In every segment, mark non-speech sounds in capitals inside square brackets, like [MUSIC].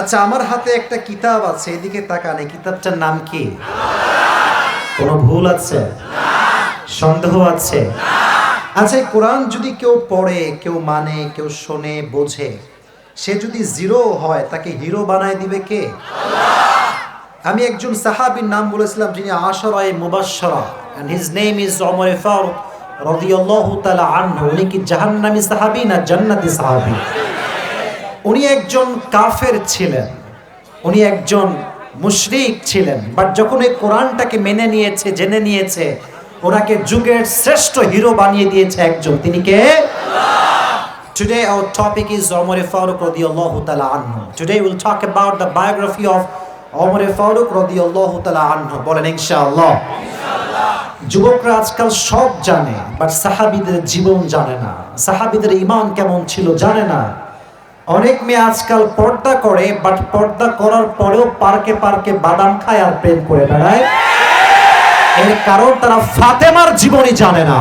আচ্ছা আমার হাতে একটা কিতাব আছে, এদিকে তাকান, এই কিতাবটার নাম কি? কোনো ভুল আছে? সন্দেহ আছে? আচ্ছা এই কোরআন যদি কেউ পড়ে, কেউ মানে কেউ শোনে, বোঝে, সে যদি জিরো হয়, তাকে হিরো বানায় দিবে কে? আমি একজন সাহাবীর নাম বলেছিলাম, যিনি আশরায় মুবাশশারা and his name is Omar Faruq রাদিয়াল্লাহু তাআলা আনহু, উনি কি জাহান্নামী সাহাবী না জান্নাতি সাহাবী? উনি একজন কাফের ছিলেন, উনি একজন মুশরিক ছিলেন বাট যখন এই কোরআনটাকে মেনে নিয়েছে, জেনে নিয়েছে, ওনাকে যুগের শ্রেষ্ঠ হিরো বানিয়ে দিয়েছে একজন, তিনি কে Today our topic is Umar Farooq radiyallahu ta'ala anhu. Today we'll talk about the biography of Umar Farooq radiyallahu ta'ala anhu. বলেন, ইনশাআল্লাহ যুবকরা আজকাল সব জানে বাট সাহাবীদের জীবন জানে না সাহাবীদের ইমান কেমন ছিল জানে না অনেক মেয়ে আজকাল পর্দা করে বাট পর্দা করার পরেও পার্কে পার্কে বাদাম খায় আর প্রেম করে বেড়ায়। এর কারণ তারা ফাতেমার জীবনী জানে না।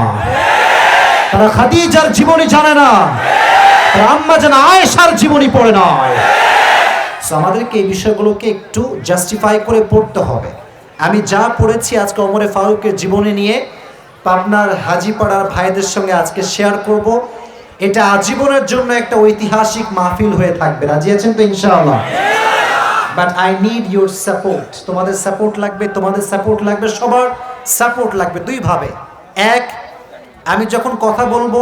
তারা খাদিজার জীবনী জানে না। আম্মা যেন আয়েশার জীবনী পড়ে নয় আমাদেরকে এই বিষয়গুলোকে একটু জাস্টিফাই করে পড়তে হবে। আমি যা পড়েছি আজকে অমরে ফারুকের জীবনী নিয়ে, পাবনার হাজিপাড়ার ভাইদের সঙ্গে আজকে শেয়ার করব। এটা আজীবনের জন্য একটা ঐতিহাসিক মাহফিল হয়ে থাকবে। রাজি আছেন তো ইনশাআল্লাহ? But I need your support তোমাদের সাপোর্ট লাগবে, তোমাদের সাপোর্ট লাগবে, সবার সাপোর্ট লাগবে দুই ভাবে। এক, আমি যখন কথা বলব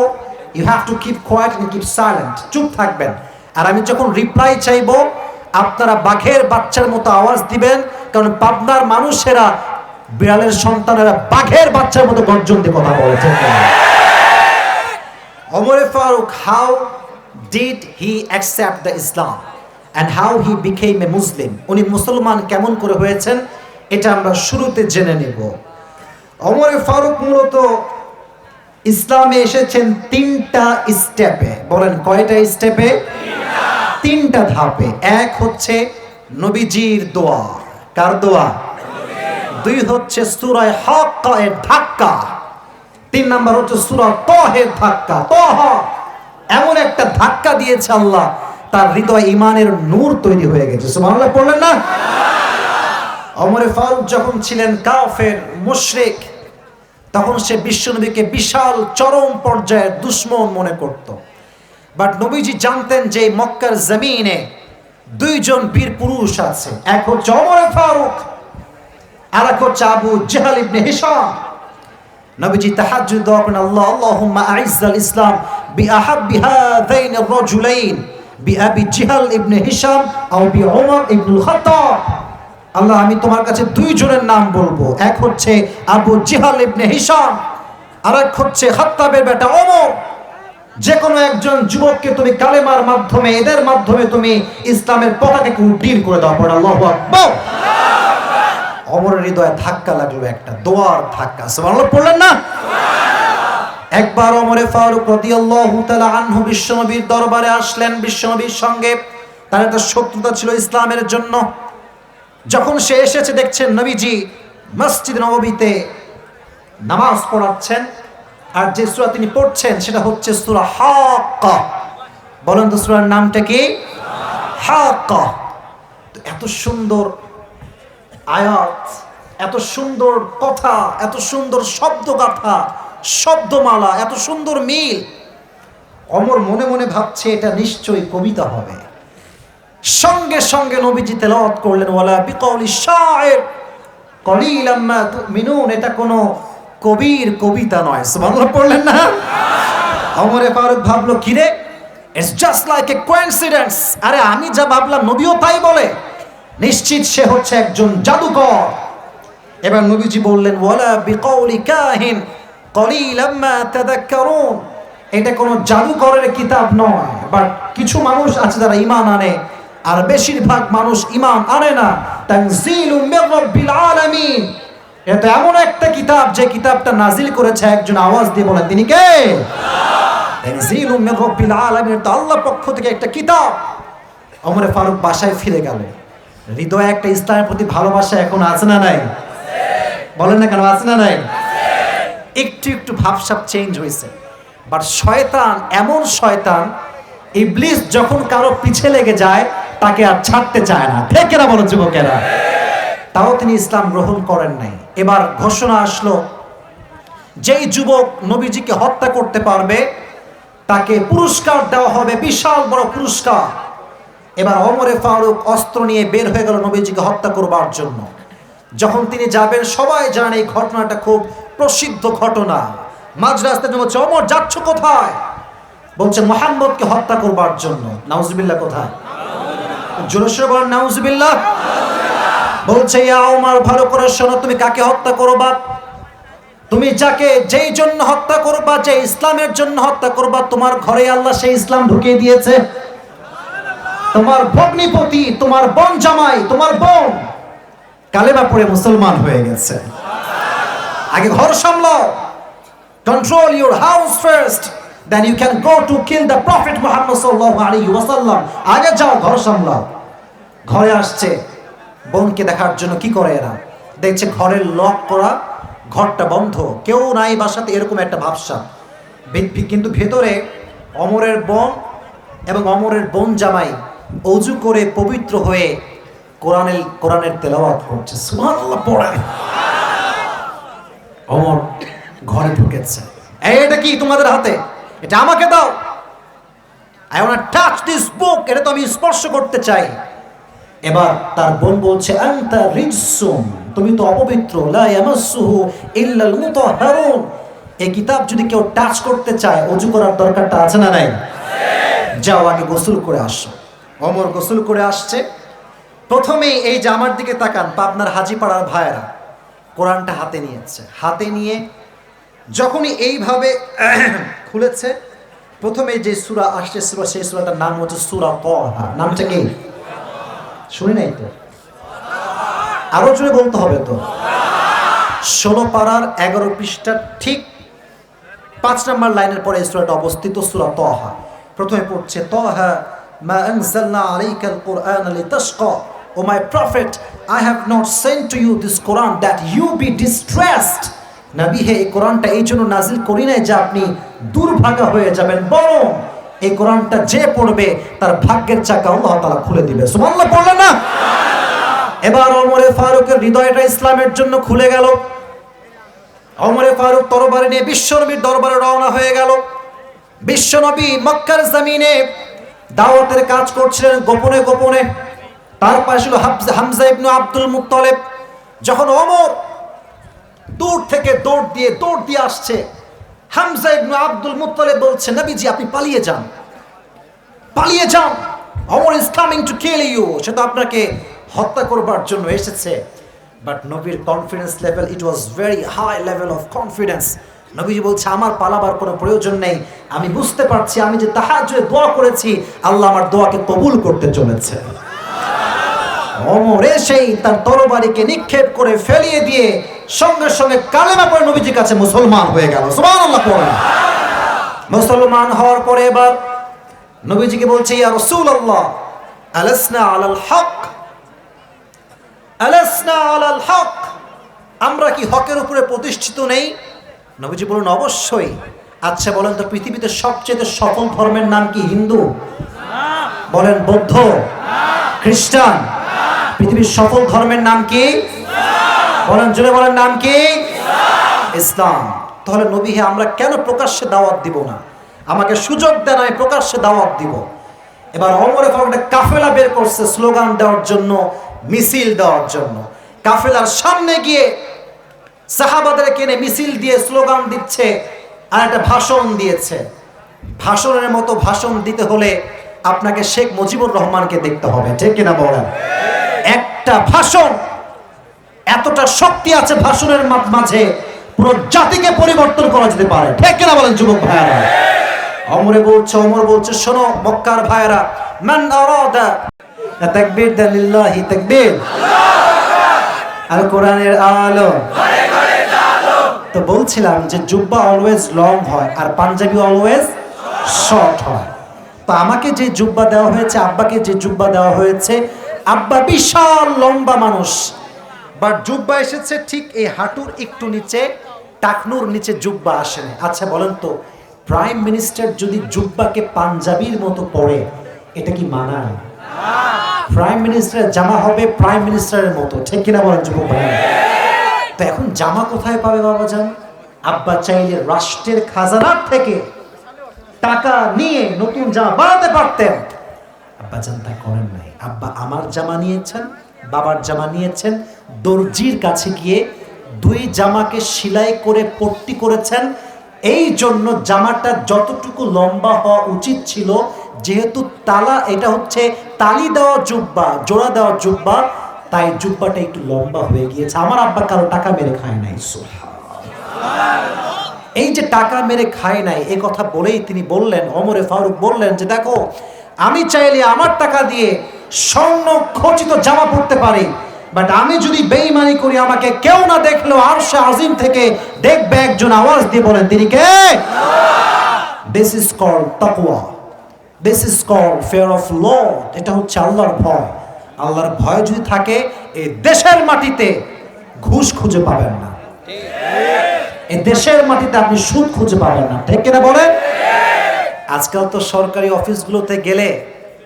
you have to keep quiet and keep silent চুপ থাকবেন। আর আমি যখন রিপ্লাই চাইব, আপনারা বাঘের বাচ্চার মতো আওয়াজ দিবেন, কারণ পাবনার মানুষেরা, বিড়ালের সন্তানেরা বাঘের বাচ্চার মতো গর্জন দিয়ে কথা বলেছে Omar Farooq, how did he accept the Islam? And how he became a Muslim? উনি মুসলমান কেমন করে হয়েছেন? এটা আমরা শুরুতে জেনে নেব। অমর ফারুক মূলত ইসলামে এসেছেন তিনটা স্টেপে। বলেন কয়টা স্টেপে? তিনটা ধাপে। এক হচ্ছে নবীজির দোয়া। কার দোয়া? দুই হচ্ছে সুরায় হক এর ধাক্কা। তিন নাম্বার হচ্ছে সুরা তহের ধাক্কা, তহ। এমন একটা ধাক্কা দিয়েছে আল্লাহ, তার হৃদয় ইমানের নূর তৈরি হয়ে গেছে। সুবহানাল্লাহ, পড়লেন না? অমরে ফারুক যখন ছিলেন কাফের, মুশরিক, তখন সে বিশ্বনবীকে বিশাল চরম পর্যায়ের দুশ্মন মনে করত। বাট নবীজি জানতেন যে মক্কার জমিনে দুইজন বীর পুরুষ আছে, এক হচ্ছে অমরে ফারুক আর এক হচ্ছে আবু জেহাল ইবনে হিসাম নবীজি তাহাজ্জুদ দোয়া করেন আল্লাহ, আল্লাহুম্মা আইজ্জাল ইসলাম বিআহাব্বি হাযাইন আর-রাজুলাইন বিআবি জিহাল ইবনে হিশাম আও বি ওমর ইবনুল খাত্তাব। আল্লাহ, আমি তোমার কাছে দুইজনের নাম বলব। এক হচ্ছে আবু জিহাল ইবনে হিশাম আর এক হচ্ছে খাত্তাবের বেটা ওমর। যে কোনো একজন যুবককে তুমি কালেমার মাধ্যমে, এদের মাধ্যমে তুমি ইসলামের পতাকাকে উড্ডীন করে দাও, পড়ে, আল্লাহু আকবার। অমরের হৃদয়ে ধাক্কা লাগল একটা, দোয়ার ধাক্কা। সুবহানাল্লাহ, পড়লেন না? একবার অমরে ফারুক রাদিয়াল্লাহু তাআলা আনহু বিশ্বনবীর দরবারে আসলেন, বিশ্বনবীর সঙ্গে। তার একটা শত্রুতা ছিল ইসলামের জন্য। যখন সে এসেছে, দেখছেন নবীজি মসজিদ নববীতে নামাজ পড়াচ্ছেন, আর যে সূরা তিনি পড়ছেন, সেটা হচ্ছে সূরা হাক্কা। বলেন তো সূরার নামটা কি? হাক্কা। এত সুন্দর আয়াত, এত সুন্দর কথা, এত সুন্দর শব্দগাথা শব্দমালা, এত সুন্দর মিল। অমর মনে মনে ভাবছে এটা নিশ্চয়ই কবিতা হবে। সঙ্গে সঙ্গে নবীজি তেলাওয়াত করলেন, ওয়ালা বিকৌলি শায়ের কলিলাম মা তুমিনুন। এটা কোনো কবির কবিতা নয়। সুবহানাল্লাহ, পড়লেন না? অমরে ফারুক ভাবলো, কিরে it's just like a coincidence আরে আমি যা ভাবলাম, নবীও তাই বলে। নিশ্চিত সে হচ্ছে একজন জাদুকর। এবার নবীজি বললেন, ওয়ালা বিকৌলি কাহিন, কলিলাম মা তাদাক্কারুন। এটা কোনো জাদুকরের কিতাব নয়, বাট কিছু মানুষ আছে যারা ঈমান আনে, আর বেশিরভাগ মানুষ ঈমান আনে না। আলামিন। এটা এমন একটা কিতাব যে কিতাবটা নাজিল করেছে একজন আওয়াজ দিয়ে বলেন, তিনি কে? আলামিন, এটা আল্লাহর পক্ষ থেকে একটা কিতাব। ওমরে ফারুক বাসায় ফিরে গেল। হৃদয়ে একটা ইসলামের প্রতি ভালোবাসা এখন আছে না নাই? বলেন না কেন, আছে না নাই? একটু একটু ভাবসাব চেঞ্জ হয়েছে। বাট শয়তান, এমন শয়তান, ইবলিস যখন কারও পিছে লেগে যায়, তাকে আর ছাড়তে চায় না। ঠিক না বলো যুবকেরা? তাও তিনি ইসলাম গ্রহণ করেন নাই। এবার ঘোষণা আসলো, যেই যুবক নবীজিকে হত্যা করতে পারবে, তাকে পুরস্কার দেওয়া হবে, বিশাল বড় পুরস্কার। এবার অমরে ফারুক অস্ত্র নিয়ে বের হয়ে গেল নবীজিকে হত্যা করবার জন্য। যখন তিনি যাবেন, সবাই জানেন এই ঘটনাটা খুব প্রসিদ্ধ ঘটনা। মাঝ রাস্তায় বলছে অমর যাচ্ছ কোথায়? বলছে, মোহাম্মদকে হত্যা করবার জন্য। নাউজুবিল্লাহ কোথায়? জোরে সরে বলেন, নাউজুবিল্লাহ। বলছে, ইয়া ওমর, ভালো করে শোনো, তুমি কাকে হত্যা করবা? তুমি যাকে যেই জন্য হত্যা করবা, যে ইসলামের জন্য হত্যা করবা, তোমার ঘরে আল্লাহ সেই ইসলাম ঢুকিয়ে দিয়েছে। তোমার ভগ্নিপতি, তোমার বোন জামাই, তোমার বোন। কালেমা পড়ে মুসলমান হয়ে গেছে। আগে ঘর সামলাও control your house first then you can go to kill the prophet Muhammad সাল্লাল্লাহু আলাইহি ওয়াসাল্লাম আগে যাও, ঘর সামলাও ঘরে আসছে। বোনকে দেখার জন্য কি করে এরা? দেখছে ঘরের লক করা, ঘরটা বন্ধ। কেউ নাই বাসাতে, এরকম একটা ভাবসা। কিন্তু ভেতরে অমরের বোন এবং অমরের বোন জামাই অজু করে পবিত্র হয়ে কোরআনের কোরআনের তেলাওয়াত করছে। পড়ে অমর ঘরে ঢুকেছে। এটা কি তোমাদের হাতে? এটা আমাকে দাও। আই টাচ দিস বুক এটা তো আমি স্পর্শ করতে চাই। এবার তার বোন বলছে, আনতা রিজসুম তুমি তো অপবিত্র। লা ইয়ামাসসুহু ইল্লাল মুতাহহারুন এই কিতাব যদি কেউ টাচ করতে চায়, অজু করার দরকারটা আছে না নাই? যাও আগে গোসল করে আসো। অমর গোসল করে আসছে। প্রথমেই এই যে আমার দিকে তাকান, পাবনার হাজিপাড়ার ভাইয়েরা, কোরআনটা হাতে নিয়েছে। হাতে নিয়ে যখনই এইভাবে [CLEARS THROAT] খুলেছে প্রথমে যে সুরা আসছে সুরা, সেই সুরাটার নাম হচ্ছে সুরা তহা। নামটা কি? শুনি নাই তো? আরও জোরে বলতে হবে তো। ষোলো পাড়ার এগারো পৃষ্ঠার ঠিক পাঁচ নম্বর লাইনের পরে এই সুরাটা অবস্থিত, সুরা তহা। প্রথমে পড়ছে তহা মা আনজালনা আলাইকাল কুরআন লিতাশকা O my prophet I have not sent to you this Quran that you be distressed নবী হে, এই কোরআনটা এই জন্য নাজিল করি নাই যে আপনি দুর্ভাগা হয়ে যাবেন। বরং এই কোরআনটা যে পড়বে, তার ভাগ্যের চাকা আল্লাহ তাআলা খুলে দিবে। সুবহানাল্লাহ, পড়লেন না? এবার ওমরে ফারুকের হৃদয়টা ইসলামের জন্য খুলে গেল। অমরে ফারুক তরবারি নিয়ে বিশ্বনবীর দরবারে রওনা হয়ে গেল। বিশ্বনবী মক্কার জমিনে দাওয়াতের কাজ করছিলেন গোপনে গোপনে। তার পাশে ছিল হামজা- ইবনু আব্দুল মুত্তলেব। যখন অমর দূর থেকে দৌড় দিয়ে দৌড় দিয়ে আসছে, হামজা ইবনু আব্দুল মুত্তলেব বলছে, নবীজি, আপনি পালিয়ে যান। পালিয়ে যান। Omar is coming to kill you. সে তো আপনাকে হত্যা করবার জন্য এসেছে। বাট নবীর confidence level, it was very high level of confidence. নবীজি বলছে, আমার পালাবার কোনো প্রয়োজন নেই। আমি বুঝতে পারছি, আমি যে তাহার দোয়া করেছি, আল্লাহ আমার দোয়াকে কবুল করতে চলেছে। তার তরবারিকে নিক্ষেপ করে ফেলিয়ে দিয়ে সঙ্গে সঙ্গে কালেমা পরে নবীজির কাছে মুসলমান হয়ে গেল। মুসলমান হওয়ার পরে এবার নবীজিকে বলছে, ইয়া আলাসনা আলাল হক, আলাসনা আলাল হক। আমরা কি হকের উপরে প্রতিষ্ঠিত নেই? নবীজি বলুন, অবশ্যই। আচ্ছা বলেন তো, পৃথিবীতে সবচেয়ে সফল ধর্মের নাম কি? হিন্দু? বলেন, বৌদ্ধ? খ্রিস্টান? পৃথিবীর সফল ধর্মের নাম কি? বলেন জুড়ে বলেন, নাম কি? ইসলাম। তাহলে নবী হে, আমরা কেন প্রকাশ্যে দাওয়াত দিব না? আমাকে সুযোগ দেন, আমি প্রকাশ্যে দাওয়াত দিব। এবার অমরে একটা কাফেলা বের করছে স্লোগান দেওয়ার জন্য, মিছিল দেওয়ার জন্য। কাফেলার সামনে গিয়ে সাহাবাদের কেনে মিছিল দিয়ে স্লোগান দিচ্ছে আর একটা ভাষণ দিয়েছে। ভাষণের মতো ভাষণ দিতে হলে আপনাকে শেখ মুজিবুর রহমানকে দেখতে হবে, ঠিক কিনা বলেন? একটা ভাষণ, এতটা শক্তি আছে ভাষণের মাঝে, পুরো জাতিকে পরিবর্তন করা যেতে পারে, ঠিক কিনা বলেন যুবক ভাইয়ারা? অমরে বলছে, অমর বলছে, শোনো মক্কার ভাইয়ারা, মান আরাদা তাকবীর দেন লিল্লাহি তাকবীর। আর কোরআনের আলো। তো বলছিলাম যে জুব্বা অলওয়েজ লং হয় আর পাঞ্জাবি অলওয়েজ শর্ট হয়। তো আমাকে যে জুব্বা দেওয়া হয়েছে, আব্বাকে যে জুব্বা দেওয়া হয়েছে, আব্বা বিশাল লম্বা মানুষ। বাট জুব্বা এসেছে ঠিক এই হাঁটুর একটু নিচে, টাকনুর নিচে জুব্বা আসেনি। আচ্ছা বলেন তো প্রাইম মিনিস্টার যদি জুব্বাকে পাঞ্জাবির মতো পড়ে এটা কি মানায়? প্রাইম মিনিস্টারের জামা হবে প্রাইম মিনিস্টারের মতো। ঠিক কিনা বলেন যুবক ভাই তো এখন জামা কোথায় পাবে বাবা যান আব্বা চাইলে রাষ্ট্রের খাজানার থেকে টাকা নিয়ে নতুন জামা বানাতে পারতেন। আব্বা যান তা করেন নাই। আব্বা আমার জামা নিয়েছেন, বাবার জামা নিয়েছেন, দর্জির কাছে গিয়ে দুই জামাকে সেলাই করে পট্টি করেছেন। এই জন্য জামাটা যতটুকু লম্বা হওয়া উচিত ছিল, যেহেতু তালা, এটা হচ্ছে তালি দেওয়া জুব্বা, জোড়া দেওয়া জুব্বা তাই জুব্বাটা একটু লম্বা হয়ে গিয়েছে। আমার আব্বা কারও টাকা মেরে খায় নাই এই যে টাকা মেরে খায় নাই, এ কথা বলেই তিনি বললেন অমরে ফারুক বললেন যে, দেখো, আমি চাইলে আমার টাকা দিয়ে স্বর্ণ খচিত জামা পড়তে পারি বাট আমি যদি বেইমানি করি, আমাকে কেউ না দেখলেও আর সে আজিম থেকে দেখবে একজন আওয়াজ দিয়ে বলেন, তিনি কে? দিস ইজ কল তাকওয়া this is call fear of lord এটা হচ্ছে আল্লাহর ভয়। আল্লাহর ভয় যদি থাকে, এই দেশের মাটিতে ঘুষ খুঁজে পাবেন না। এ দেশের মাটিতে আপনি সুদ খুঁজে পাবেন না। ঠিক কিনা বলেন? আজকাল তো সরকারি অফিসগুলোতে গেলে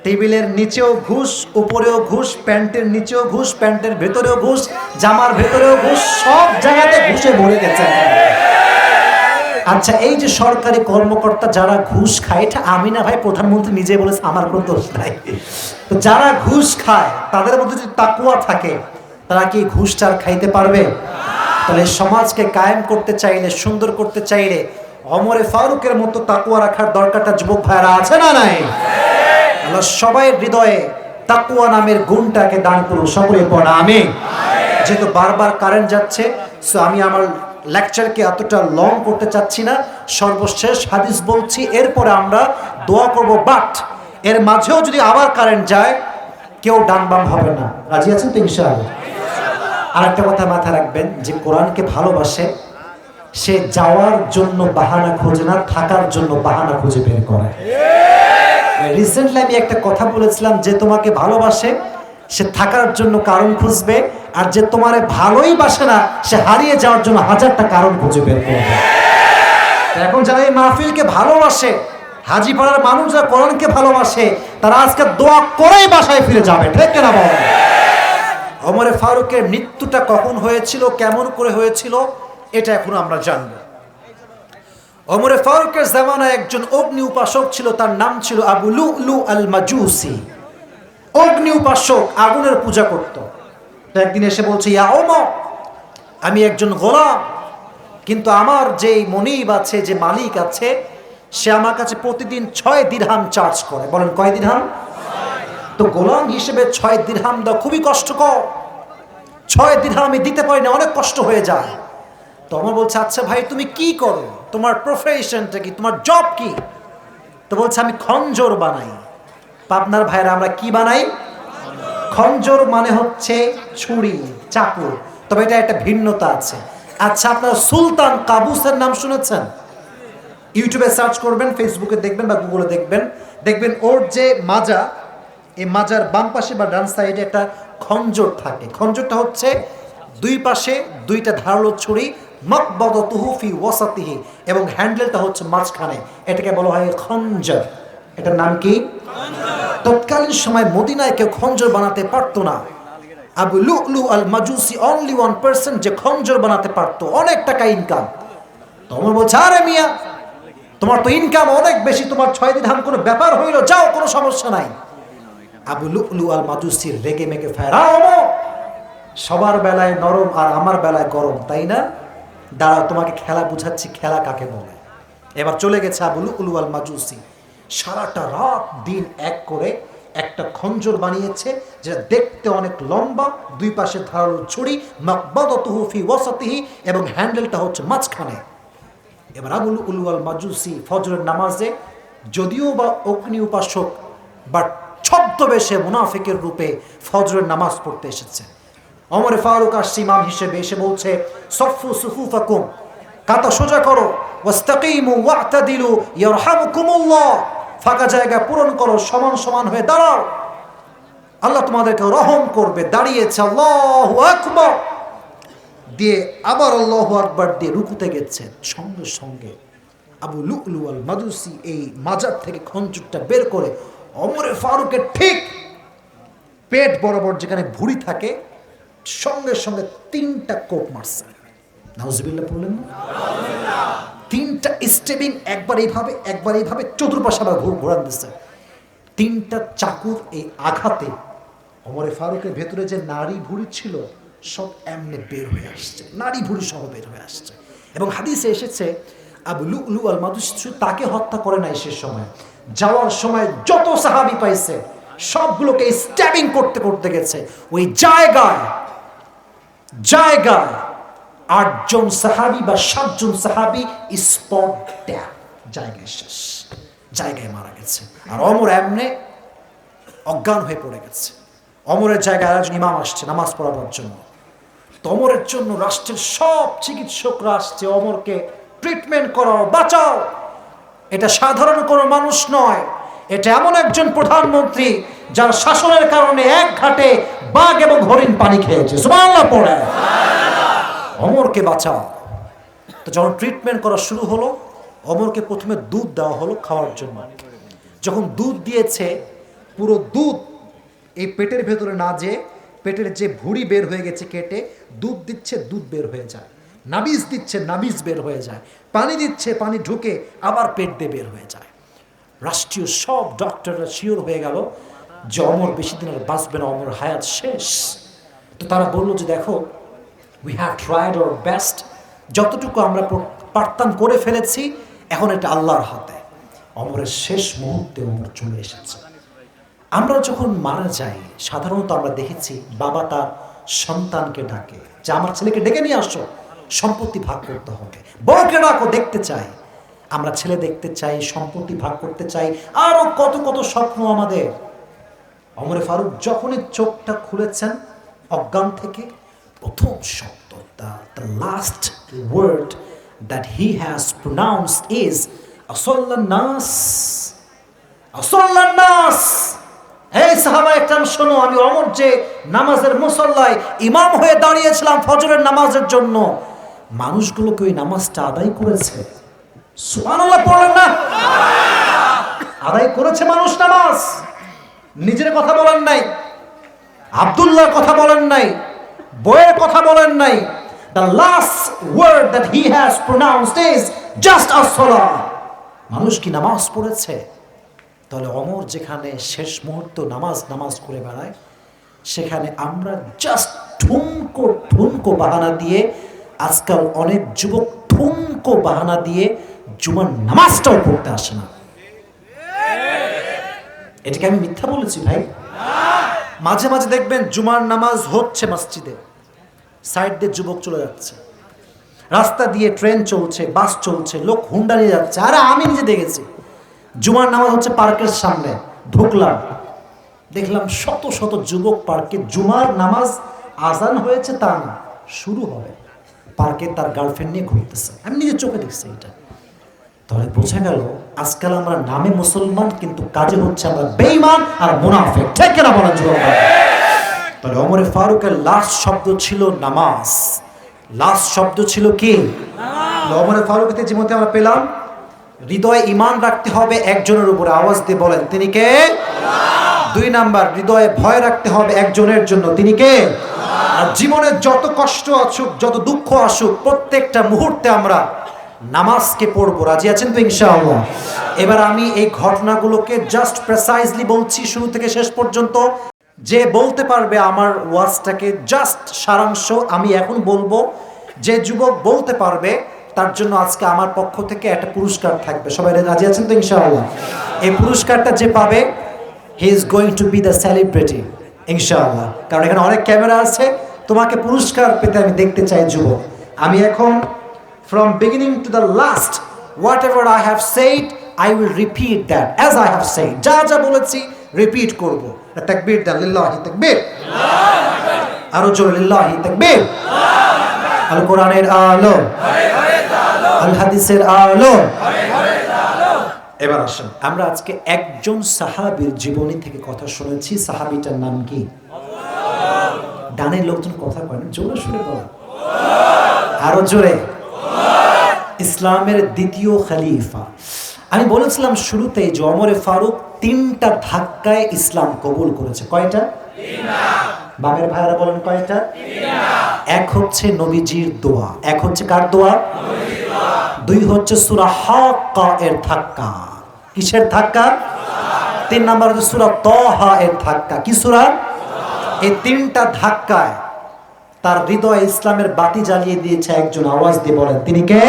টেবিলের নিচেও ঘুষ, উপরেও ঘুষ, প্যান্টের নিচেও ঘুষ, প্যান্টের ভেতরেও ঘুষ, জামার ভেতরেও ঘুষ, সব জায়গাতে ঘুষে ভরে গেছে। আচ্ছা এই যে সরকারি কর্মকর্তা যারা ঘুষ খায়, এটা আমি না ভাই প্রধানমন্ত্রী নিজে বলেছে, আমার কোনো দোষ নাই। তো যারা ঘুষ খায়, তাদের মধ্যে যদি তাকুয়া থাকে, তারা কি ঘুষ চার খাইতে পারবে? তাহলে সমাজকে কায়েম করতে চাইলে, সুন্দর করতে চাইলে, অমরে ফারুকের মতো তাকুয়া রাখার দরকারটা যুবক ভাইরা আছে না নাই? আল্লাহ সবাই হৃদয়ে তাকুয়া নামের গুণটাকে দান করুন সকলে পড়া আমি যেহেতু বারবার কারেন্ট যাচ্ছে সো আমি আমার লেকচারকে এতটা লং করতে চাচ্ছি না। সর্বশেষ হাদিস বলছি এরপরে আমরা দোয়া করব বাট এর মাঝেও যদি আবার কারেন্ট যায় কেউ ডান বাম হবে না। রাজি আছেন তো ইনশাআল্লাহ? আর একটা কথা মাথায় রাখবেন যে কোরআনকে ভালোবাসে সে যাওয়ার জন্য বাহানা খোঁজে না থাকার জন্য বাহানা খুঁজে বের করে। রিসেন্টলি আমি একটা কথা বলেছিলাম যে তোমাকে ভালোবাসে সে থাকার জন্য কারণ খুঁজবে, আর যে তোমারে ভালোই বাসে না, সে হারিয়ে যাওয়ার জন্য হাজারটা কারণ খুঁজে বের করবে। এখন যারা এই মাহফিলকে ভালোবাসে, হাজিপাড়ার মানুষ যারা কোরআনকে ভালোবাসে, তারা আজকে দোয়া করেই বাসায় ফিরে যাবে, ঠিক কেনা বলেন অমরে ফারুকের মৃত্যুটা কখন হয়েছিল, কেমন করে হয়েছিল, এটা এখন আমরা জানব। অমরে ফারুকের জামানায় একজন অগ্নি উপাসক ছিল, তার নাম ছিল আবু লু আল মাজুসি অগ্নি উপাসক আগুনের পূজা করত। তো একদিন এসে বলছে, ইয়া ওমর, আমি একজন গোলাম, কিন্তু আমার যে মনিব আছে, যে মালিক আছে, সে আমার কাছে প্রতিদিন ছয় দিরহাম চার্জ করে। বলেন, কয় দিরহাম? তো গোলাম হিসেবে ছয় দিরহাম দেওয়া খুবই কষ্টকর। ছয় দিরহাম আমি দিতে পারি না, অনেক কষ্ট হয়ে যায়। তো আমার বলছে আচ্ছা ভাই, তুমি কি করো? তোমার প্রফেশনটা কি? তোমার জব কি? তো বলছে, আমি খঞ্জর বানাই। পাবনার ভাইরা, আমরা কি বানাই? খঞ্জর মানে হচ্ছে ছুরি, চাকু। তবে এটা একটা ভিন্নতা আছে। আচ্ছা আপনারা সুলতান কাবুসের নাম শুনেছেন? ইউটিউবে সার্চ করবেন, ফেসবুকে দেখবেন বা গুগলে দেখবেন। দেখবেন ওর যে মাজা, এই মাজার বাম পাশে বা ডান সাইডে একটা খঞ্জর থাকে। খঞ্জরটা হচ্ছে দুই পাশে দুইটা ধারালো ছুরি মকবদ তুহুফি ওয়াসাতিহি, এবং হ্যান্ডেলটা হচ্ছে মাঝখানে। এটাকে বলা হয় খঞ্জর। এটার নাম কি? তৎকালীন সময় মদিনায় কেউ খঞ্জর বানাতে পারতো না। আবু লুকলু আল মাজুসি অনলি ওয়ান পার্সেন্ট যে খঞ্জর বানাতে পারতো, অনেক টাকা ইনকাম তোমার বলছে, আরে মিয়া, তোমার তো ইনকাম অনেক বেশি, তোমার ছয় দিন কোনো ব্যাপার হইল, যাও, কোনো সমস্যা নাই। আবু লুকলু আল মাজুসির রেগে মেগে ফেরাও সবার বেলায় নরম আর আমার বেলায় গরম, তাই না? দাঁড়াও, তোমাকে খেলা বুঝাচ্ছি, খেলা কাকে বলে? এবার চলে গেছে আবু লুকলু আল মাজুসি সারাটা রাত দিন এক করে একটা খঞ্জর বানিয়েছে, যেটা দেখতে অনেক লম্বা, দুই পাশে ধারালো ছুরি, মকবদতুহু ফি ওয়াসাতিহি, এবং হ্যান্ডেলটা হচ্ছে মাঝখানে। এবার আবুল উলুয়াল মাজুসি ফজরের নামাজে যদিও বা অগ্নি উপাসক বা ছদ্মবেশে মুনাফিকের রূপে ফজরের নামাজ পড়তে এসেছে। অমরে ফারুক আসছে ইমাম হিসেবে, এসে বলছে, সফু সুফু ফাকুম কাতা সোজা করো। ওয়াস্তাকিমু ওয়াতাদিলু ইয়ারহামুকুমুল্লাহ। ফাঁকা জায়গা পূরণ করো, সমান সমান হয়ে দাঁড়াও। আল্লাহ তোমাদেরকে রহম করবে, দাঁড়িয়েছে আল্লাহ আকবর। দিয়ে আবার আল্লাহ আকবর দিয়ে রুকুতে গেছেন সঙ্গে সঙ্গে আবু লুকলু আল মাদুসি এই মাজার থেকে খঞ্জুরটা বের করে অমরে ফারুকের ঠিক পেট বরাবর যেখানে ভুঁড়ি থাকে, সঙ্গে সঙ্গে তিনটা কোপ মারছে। নাউজবিল্লা বললেন না? তিনটা স্টেপিং একবার এইভাবে একবার এইভাবে চতুর্পাশে আবার ঘুর ঘোরান দিচ্ছে তিনটা চাকুর এই আঘাতে অমরে ফারুকের ভেতরে যে নারী ভুঁড়ি ছিল, সব এমনি বের হয়ে আসছে। নারী ভুঁড়ি সহ বের হয়ে আসছে। এবং হাদিসে এসেছে, আবু লু লু আল মাদুস তাকে হত্যা করে নাই সে সময়। যাওয়ার সময় যত সাহাবি পাইছে, সবগুলোকে স্ট্যাবিং করতে করতে গেছে। ওই জায়গায় জায়গায় আটজন সাহাবি বা সাতজন সাহাবি স্পট জায়গায় শেষ, জায়গায় মারা গেছে। আর অমর এমনে অজ্ঞান হয়ে পড়ে গেছে। অমরের জায়গায় একজন ইমাম আসছে, নামাজ পড়াবার জন্য। তো অমরের জন্য রাষ্ট্রের সব চিকিৎসকরা আসছে, অমরকে ট্রিটমেন্ট করাও, বাঁচাও। এটা সাধারণ কোনো মানুষ নয়। এটা এমন একজন প্রধানমন্ত্রী যার শাসনের কারণে এক ঘাটে বাঘ এবং হরিণ পানি খেয়েছে। সুবহানাল্লাহ পড়ে। অমরকে বাঁচাও। তো যখন ট্রিটমেন্ট করা শুরু হলো, অমরকে প্রথমে দুধ দেওয়া হলো খাওয়ার জন্য। যখন দুধ দিয়েছে, পুরো দুধ এই পেটের ভেতরে না যে পেটের যে ভুঁড়ি বের হয়ে গেছে কেটে, দুধ দিচ্ছে, দুধ বের হয়ে যায়। নাবিজ দিচ্ছে, নাবিজ বের হয়ে যায়। পানি দিচ্ছে, পানি ঢুকে আবার পেট দিয়ে বের হয়ে যায়। রাষ্ট্রীয় সব ডক্টররা শিওর হয়ে গেল যে অমর বেশি দিন আর বাঁচবে না, অমর হায়াত শেষ। তো তারা বলল যে দেখো we have tried our best যতটুকু আমরা প- পারতাম করে ফেলেছি, এখন এটা আল্লাহর হাতে। অমরের শেষ মুহূর্তে অমর চলে এসেছে। আমরা যখন মারা যাই, সাধারণত আমরা দেখেছি বাবা তার সন্তানকে ডাকে, যে, আমার ছেলেকে ডেকে নিয়ে আসো, সম্পত্তি ভাগ করতে হবে। বউকে ডাকো, দেখতে চাই। আমরা ছেলে দেখতে চাই, সম্পত্তি ভাগ করতে চাই। আরও কত কত স্বপ্ন আমাদের। অমরে ফারুক যখনই চোখটা খুলেছেন অজ্ঞান থেকে প্রথম শব্দ the last word that he has pronounced is নাস নাস হে সাহাবা একরাম, শোনো, আমি অমর যে নামাজের মুসল্লায় ইমাম হয়ে দাঁড়িয়েছিলাম ফজরের নামাজের জন্য, মানুষগুলোকে ওই নামাজটা আদায় করেছে। সুবহানাল্লাহ পড়লেন না। আদায় করেছে মানুষ নামাজ। নিজের কথা বলেন নাই। আব্দুল্লাহর কথা বলেন নাই। বইয়ের কথা বলেন নাই। The last word that he has pronounced is just a মানুষ কি নামাজ পড়েছে? তাহলে অমর যেখানে শেষ মুহূর্ত নামাজ নামাজ করে বেড়ায়, সেখানে আমরা জাস্ট ঠুনকো ঠুমকো বাহানা দিয়ে, আজকাল অনেক যুবক ঠুমকো বাহানা দিয়ে জুমার নামাজটাও পড়তে আসে না। এটাকে আমি মিথ্যা বলেছি ভাই? মাঝে মাঝে দেখবেন জুমার নামাজ হচ্ছে মসজিদে। সাইড দিয়ে যুবক চলে যাচ্ছে। রাস্তা দিয়ে ট্রেন চলছে, বাস চলছে, লোক হুন্ডা নিয়ে যাচ্ছে। আরে আমি নিজে দেখেছি। জুমার নামাজ হচ্ছে পার্কের সামনে, ঢুকলাম। দেখলাম শত শত যুবক পার্কে জুমার নামাজ আজান হয়েছে তা না, শুরু হবে। পার্কে তার গার্লফ্রেন্ড নিয়ে ঘুরতেছে। আমি নিজের চোখে দেখছি এটা। তাহলে বোঝা গেল, আজকাল আমরা নামে মুসলমান, কিন্তু কাজে হচ্ছে আমরা বেইমান আর মুনাফিক। ঠিক কিনা বলেন যুবক? তাহলে অমরে ফারুকের লাস্ট শব্দ ছিল নামাজ। লাস্ট শব্দ ছিল কি? অমরে ফারুকের জীবনে আমরা পেলাম। হৃদয়ে ইমান রাখতে হবে একজনের উপরে। আওয়াজ দিয়ে বলেন তিনি কে? দুই নাম্বার হৃদয়ে ভয় রাখতে হবে একজনের জন্য। তিনি কে? আর জীবনে যত কষ্ট আসুক যত দুঃখ আসুক প্রত্যেকটা মুহূর্তে আমরা নামাজকে পড়ব। রাজি আছেন তো ইনশাআল্লাহ? এবার আমি এই ঘটনাগুলোকে জাস্ট প্রেসাইজলি বলছি শুরু থেকে শেষ পর্যন্ত। যে বলতে পারবে আমার ওয়াজটাকে, জাস্ট সারাংশ আমি এখন বলব, যে যুবক বলতে পারবে, তার জন্য আজকে আমার পক্ষ থেকে একটা পুরস্কার থাকবে। সবাই রাজি আছেন তো ইনশাআল্লাহ? এই পুরস্কারটা যে পাবে he is going to be the celebrity ইনশাআল্লাহ। কারণ এখানে অনেক ক্যামেরা আছে, তোমাকে পুরস্কার পেতে আমি দেখতে চাই যুবক। আমি এখন from beginning to the last whatever I have said I will repeat that as I have said যা যা বলেছি রিপিট করব। তাকবীর দেন, লিল্লাহি তাকবীর। আরও জোরে, লিল্লাহি তাকবীর। আল কোরআনের আলো। আল হাদিসের আলো। এবার আসেন, আমরা আজকে একজন সাহাবীর জীবনী থেকে কথা শুনেছি। সাহাবিটার নাম কি? ডানের লোকজন কথা কয় না, জোরে শুনে বলো আরও জোরে। ইসলামের দ্বিতীয় খালিফা। আমি বলেছিলাম শুরুতেই যে অমরে ফারুক তিনটা ধাক্কায় ইসলাম কবুল করেছে। কয়টা? বামের ভাইরা বলেন কয়টা? এক হচ্ছে নবীজির দোয়া। এক হচ্ছে কার দোয়া? দুই হচ্ছে সুরা হাক্কা এর ধাক্কা। কিসের ধাক্কা? তিন নাম্বার হচ্ছে সুরা তহা এর ধাক্কা। কি সুরা? এই তিনটা ধাক্কায় তার হৃদয় ইসলামের বাতি জ্বালিয়ে দিয়েছে একজন আওয়াজ দিয়ে বলেন, তিনি কে?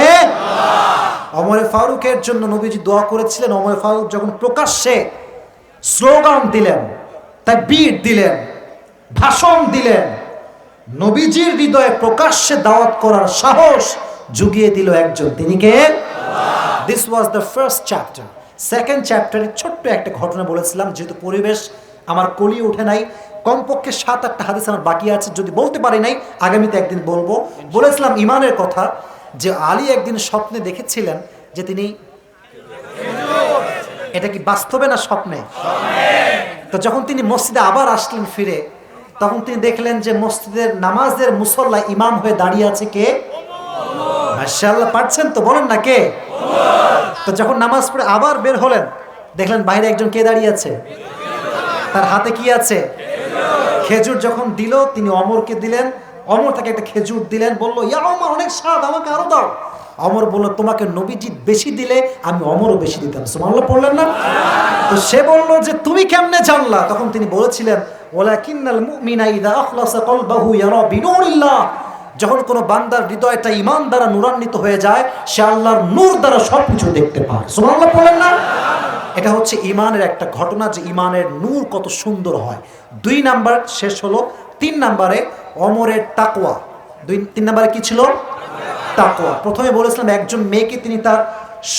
অমরে ফারুকের জন্য নবীজি দোয়া করেছিলেন। অমরে ফারুক যখন প্রকাশ্যে স্লোগান দিলেন তাই বিট দিলেন, ভাষণ দিলেন। নবীজির হৃদয়ে প্রকাশ্যে দাওয়াত করার সাহস জুগিয়ে দিল একজন। তিনি কে? This was the first chapter second চ্যাপ্টারে ছোট্ট একটা ঘটনা বলেছিলাম, যেহেতু পরিবেশ আমার কলি ওঠে নাই। কমপক্ষে সাত, আটটা হাদিস আমার বাকি আছে, যদি বলতে পারি নাই, আগামীতে একদিন বলব। বলেছিলাম ইমানের কথা যে আলী একদিন স্বপ্নে দেখেছিলেন যে তিনি এটা কি বাস্তবে না স্বপ্নে? তো যখন তিনি মসজিদে আবার আসলেন ফিরে, তখন তিনি দেখলেন যে মসজিদের নামাজের মুসল্লা ইমাম হয়ে দাঁড়িয়ে আছে কে? মাশাআল্লাহ, পারছেন তো, বলেন না কে? তো যখন নামাজ পড়ে আবার বের হলেন, দেখলেন বাইরে একজন কে দাঁড়িয়ে আছে? তার হাতে কি আছে? খেজুর যখন দিল, তিনি অমরকে দিলেন, অমর তাকে একটা খেজুর দিলেন, বলল, ইয়া অমর, অনেক স্বাদ, আমাকে আরও দাও। অমর বলল, তোমাকে নবীজি বেশি দিলে আমি অমরও বেশি দিতাম। সুমাল্লাহ পড়লেন না? তো সে বলল যে, তুমি কেমনে জানলা? তখন তিনি বলেছিলেন, ওয়ালাকিন্নাল মুমিনা ইযা আখলাসা কলবাহু ইয়ারা বিনুরিল্লাহ। যখন কোনো বান্দার হৃদয়টা ইমান দ্বারা নূরান্বিত হয়ে যায়, সে আল্লাহর নূর দ্বারা সবকিছু দেখতে পায়। সুবহানাল্লাহ, পড়লেন না? এটা হচ্ছে ইমানের একটা ঘটনা যে ইমানের নূর কত সুন্দর হয়। দুই নাম্বার শেষ হলো, তিন নাম্বারে অমরের তাকওয়া। দুই, তিন নাম্বারে কি ছিল? তাকওয়া প্রথমে বলেছিলাম, একজন মেয়েকে তিনি তার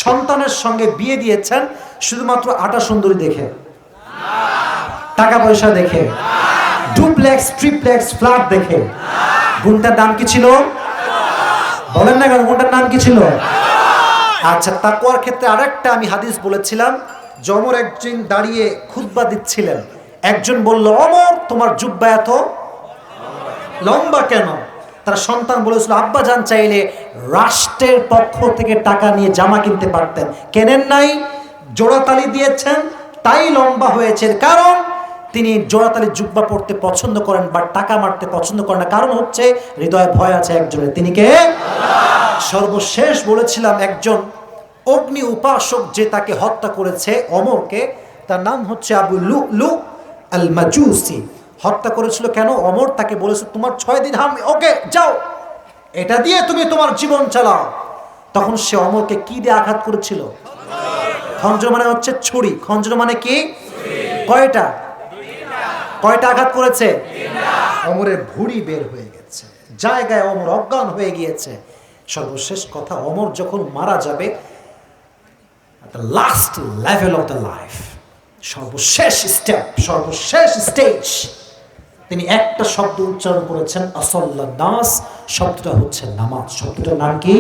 সন্তানের সঙ্গে বিয়ে দিয়েছেন, শুধুমাত্র আটা সুন্দরী দেখে। টাকা পয়সা দেখে। ডুপ্লেক্স, ট্রিপ্লেক্স, ফ্ল্যাট দেখে। গুণটার নাম কি ছিল? বলেন না কেন, গুণটার নাম কি ছিল? আচ্ছা তাকওয়ার ক্ষেত্রে আরেকটা আমি হাদিস বলেছিলাম জমর একজন দাঁড়িয়ে খুতবা দিচ্ছিলেন। একজন বলল, অমর, তোমার জুব্বা এত লম্বা কেন? তার সন্তান বলেছিল আব্বা জান চাইলে রাষ্ট্রের পক্ষ থেকে টাকা নিয়ে জামা কিনতে পারতেন। কেনেন নাই জোড়াতালি দিয়েছেন, তাই লম্বা হয়েছে কারণ তিনি জোড়াতালি জুব্বা পড়তে পছন্দ করেন বা টাকা মারতে পছন্দ করেন না। কারণ হচ্ছে, হৃদয়ে ভয় আছে একজনের। তিনি কে? সর্বশেষ বলেছিলাম একজন অগ্নি উপাসক যে তাকে হত্যা করেছে, অমরকে, তার নাম হচ্ছে আবু লু লু আল মাজুসি হত্যা করেছিল কেন? অমর তাকে বলেছে, তোমার ছয় দিন হাম ওকে, যাও। এটা দিয়ে তুমি তোমার জীবন চালাও। তখন সে অমরকে কি দিয়ে আঘাত করেছিল? খঞ্জর মানে হচ্ছে ছুরি। খঞ্জর মানে কি? কয়টা? কয়টা আঘাত করেছে? অমরের ভুড়ি বের হয়ে গেছে। জায়গায় অমর অজ্ঞান হয়ে গিয়েছে। সর্বশেষ কথা, অমর যখন মারা যাবে last level of the life সর্বশেষ স্টেপ সর্বশেষ স্টেজ তিনি একটা শব্দ উচ্চারণ করেছেন আসল্লা দাস শব্দটা হচ্ছে নামাজ। শব্দটার নাম কি?